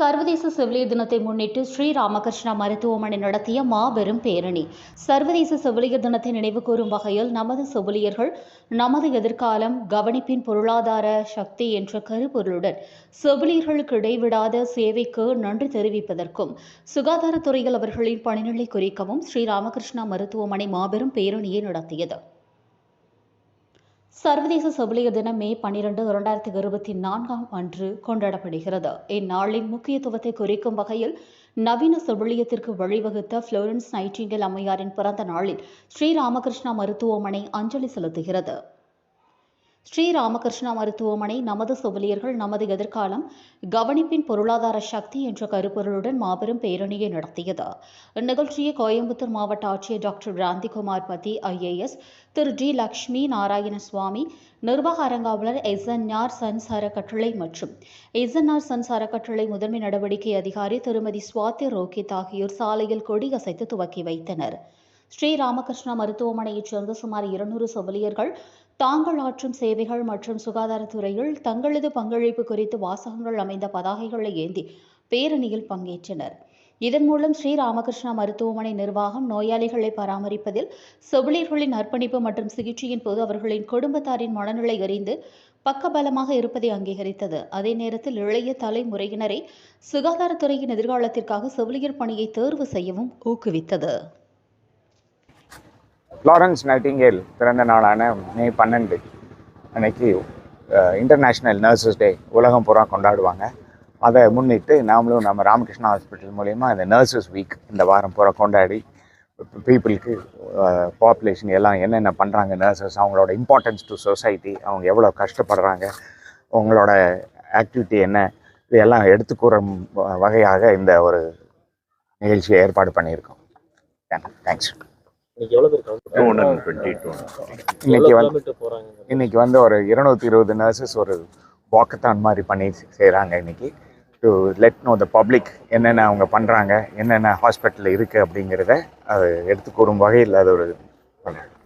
சர்வதேச செவிலியர் தினத்தை முன்னிட்டு ஸ்ரீ ராமகிருஷ்ணா மருத்துவமனை நடத்திய மாபெரும் பேரணி. சர்வதேச செவிலியர் தினத்தை நினைவுகூரும் வகையில் நமது செவிலியர்கள் நமது எதிர்காலம் கவனிப்பின் பொருளாதார சக்தி என்ற கருப்பொருளுடன் செவிலியர்களுக்கு இடைவிடாத சேவைக்கு நன்றி தெரிவிப்பதற்கும் சுகாதாரத்துறையில் அவர்களின் பணிநிலை குறிக்கவும் ஸ்ரீ ராமகிருஷ்ணா மருத்துவமனை மாபெரும் பேரணியை நடத்தியது. சர்வதேச செவிலியர் தினம் மே பன்னிரண்டு இரண்டாயிரத்தி இருபத்தி நான்காம் அன்று கொண்டாடப்படுகிறது. இந்நாளின் முக்கியத்துவத்தை குறிக்கும் வகையில் நவீன செவிலியத்திற்கு வழிவகுத்த புளோரன்ஸ் நைட்டிங்கல் அம்மையாரின் பிறந்த நாளில் ஸ்ரீராமகிருஷ்ணா மருத்துவமனை அஞ்சலி செலுத்துகிறது. ஸ்ரீ ராமகிருஷ்ணா மருத்துவமனை நமது செவிலியர்கள் நமது எதிர்காலம் கவனிப்பின் பொருளாதார சக்தி என்ற கருப்பொருளுடன் மாபெரும் பேரணியை நடத்தியது. இந்நிகழ்ச்சியை கோயம்புத்தூர் மாவட்ட ஆட்சியர் டாக்டர் ராந்திகுமார் பதி ஐஏஎஸ் திரு டி லக்ஷ்மி நாராயண சுவாமி நிர்வாக அரங்காவலர் எஸ்என்ஆர் சன்ஸ் கட்டளை மற்றும் எஸ்என்ஆர் சன்சார கட்டளை முதன்மை நடவடிக்கை அதிகாரி திருமதி சுவாதி ரோஹித் ஆகியோர் சாலையில் கொடியசைத்து துவக்கி வைத்தனர். ஸ்ரீ ராமகிருஷ்ணா மருத்துவமனையைச் சேர்ந்த சுமார் இருநூறு செவிலியர்கள் தாங்கள் ஆற்றும் சேவைகள் மற்றும் சுகாதாரத்துறையில் தங்களது பங்களிப்பு குறித்து வாசகங்கள் அமைந்த பதாகைகளை ஏந்தி பேரணியில் பங்கேற்றனர். இதன் மூலம் ஸ்ரீ ராமகிருஷ்ணா மருத்துவமனை நிர்வாகம் நோயாளிகளை பராமரிப்பதில் செவிலியர்களின் அர்ப்பணிப்பு மற்றும் சிகிச்சையின் போது அவர்களின் குடும்பத்தாரின் மனநிலை அறிந்து பக்கபலமாக இருப்பதை அங்கீகரித்தது. அதே நேரத்தில் இளைய தலைமுறையினரை சுகாதாரத்துறையின் எதிர்காலத்திற்காக செவிலியர் பணியை தேர்வு செய்யவும் ஊக்குவித்தது. ஃப்ளாரன்ஸ் நைட்டிங்கேல் பிறந்த நாளான மே பன்னெண்டு அன்னைக்கு இன்டர்நேஷ்னல் நர்சஸ் டே உலகம் பூரா கொண்டாடுவாங்க. அதை முன்னிட்டு நாமளும் நம்ம ராமகிருஷ்ணா ஹாஸ்பிட்டல் மூலயமா இந்த நர்சஸ் வீக் இந்த வாரம் பூரா கொண்டாடி பீப்புளுக்கு பாப்புலேஷன் எல்லாம் என்னென்ன பண்ணுறாங்க நர்சஸ் அவங்களோட இம்பார்ட்டன்ஸ் டு சொசைட்டி அவங்க எவ்வளோ கஷ்டப்படுறாங்க அவங்களோட ஆக்டிவிட்டி என்ன இதெல்லாம் எடுத்துக்கூறும் வகையாக இந்த ஒரு நிகழ்ச்சியை ஏற்பாடு பண்ணியிருக்கோம். தேங்க்ஸ் இன்னைக்கு வந்து இன்னைக்கு வந்து ஒரு இருநூத்தி இருபது நர்சஸ் ஒரு வாக்கத்தான் மாதிரி பண்ணி செய்கிறாங்க இன்னைக்கு. To let know the public என்னென்ன அவங்க பண்ணுறாங்க என்னென்ன ஹாஸ்பிட்டலில் இருக்குது அப்படிங்கிறத அது எடுத்து கூறும் வகையில் அது ஒரு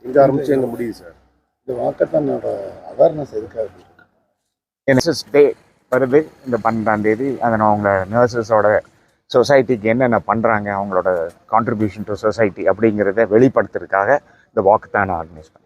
இங்க ஆரம்பிச்சு எங்க முடியுது சார்? இந்த வாக்கத்தானோட அவேர்னஸ் எதுக்காக நர்சஸ் டே வருது இந்த பன்னெண்டாம் தேதி. அதை அவங்க நர்சஸோட சொசைட்டிக்கு என்னென்ன பண்ணுறாங்க அவங்களோட கான்ட்ரிபியூஷன் டு சொசைட்டி அப்படிங்கிறத வெளிப்படுத்துறதுக்காக இந்த வாக்கு தான் ஆர்கனைஸ் பண்ணேன்